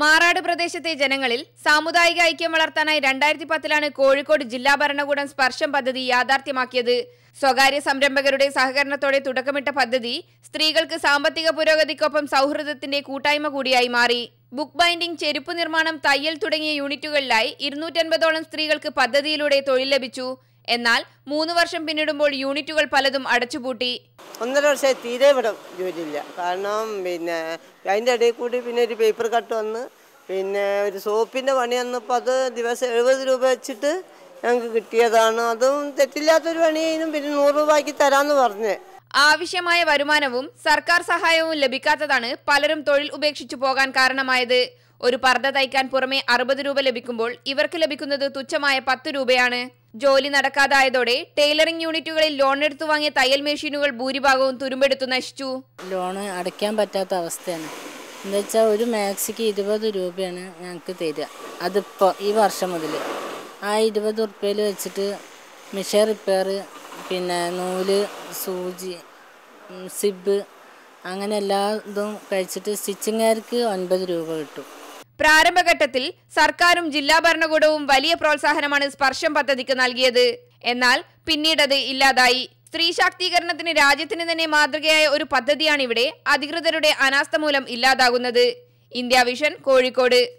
മാറാട് പ്രദേശത്തെ ജനങ്ങളിൽ സാമുദായിക ഐക്യം വളർത്താനായി രണ്ടായിരത്തി പത്തിലാണ് കോഴിക്കോട് ജില്ലാ ഭരണകൂടം സ്പർശം പദ്ധതി യാഥാർത്ഥ്യമാക്കിയത്. സ്വകാര്യ സംരംഭകരുടെ സഹകരണത്തോടെ തുടക്കമിട്ട പദ്ധതി സ്ത്രീകൾക്ക് സാമ്പത്തിക പുരോഗതിക്കൊപ്പം സൗഹൃദത്തിന്റെ കൂട്ടായ്മ കൂടിയായി മാറി. ബുക്ക് ബൈൻഡിംഗ് ചെരുപ്പ് നിർമ്മാണം തയ്യൽ തുടങ്ങിയ യൂണിറ്റുകളിലായി ഇരുന്നൂറ്റൻപതോളം സ്ത്രീകൾക്ക് പദ്ധതിയിലൂടെ തൊഴിൽ ലഭിച്ചു. എന്നാൽ മൂന്ന് വർഷം പിന്നിടുമ്പോൾ യൂണിറ്റുകൾ പലതും അടച്ചുപൂട്ടി. ഒന്നര വർഷമായി തീരെ ഇവിടെ ജോലിയില്ല. കാരണം പിന്നെ അതിന്റെ ഇടയിൽ കൂടി പിന്നെ ഒരു പേപ്പർ കട്ട് വന്ന് പിന്നെ ഒരു സോപ്പിന്റെ പണി വന്നപ്പോൾ അത് ദിവസം എഴുപത് രൂപ വെച്ചിട്ട് ഞങ്ങൾക്ക് കിട്ടിയതാണ്. അതും തെറ്റില്ലാത്തൊരു പണിയും പിന്നെ നൂറ് രൂപയ്ക്ക് തരാമെന്ന് പറഞ്ഞ്. ആവശ്യമായ വരുമാനവും സർക്കാർ സഹായവും ലഭിക്കാത്തതാണ് പലരും തൊഴിൽ ഉപേക്ഷിച്ചു പോകാൻ കാരണമായത്. ഒരു പർദ്ദ തയ്ക്കാൻ പുറമെ അറുപത് രൂപ ലഭിക്കുമ്പോൾ ഇവർക്ക് ലഭിക്കുന്നത് തുച്ഛമായ പത്ത് രൂപയാണ്. ജോലി നടക്കാതായതോടെ ടൈലറിംഗ് യൂണിറ്റുകളിൽ ലോൺ എടുത്തു വാങ്ങിയ തയ്യൽ മെഷീനുകൾ ഭൂരിഭാഗവും തുരുമ്പെടുത്തു നശിച്ചു. ലോണ് അടയ്ക്കാൻ പറ്റാത്ത അവസ്ഥയാണ്. എന്താ വെച്ചാൽ ഒരു മാക്സിക്ക് ഇരുപത് രൂപയാണ് ഞങ്ങൾക്ക് തരിക. അതിപ്പോൾ ഈ വർഷം മുതൽ ആ ഇരുപത് ഉറുപ്പ്യയിൽ വെച്ചിട്ട് മിഷൻ റിപ്പയർ പിന്നെ നൂൽ സൂചി സിബ് അങ്ങനെ എല്ലാ ഇതും കഴിച്ചിട്ട് സ്റ്റിച്ചിങ്ങുകാർക്ക് ഒൻപത് രൂപ കിട്ടും. പ്രാരംഭഘട്ടത്തിൽ സർക്കാരും ജില്ലാ ഭരണകൂടവും വലിയ പ്രോത്സാഹനമാണ് സ്പർശം പദ്ധതിക്ക് നൽകിയത്. എന്നാൽ പിന്നീടത് ഇല്ലാതായി. സ്ത്രീ ശാക്തീകരണത്തിന് രാജ്യത്തിന് തന്നെ മാതൃകയായ ഒരു പദ്ധതിയാണിവിടെ അധികൃതരുടെ അനാസ്ഥ മൂലം ഇല്ലാതാകുന്നത്. India vision Kozhikode.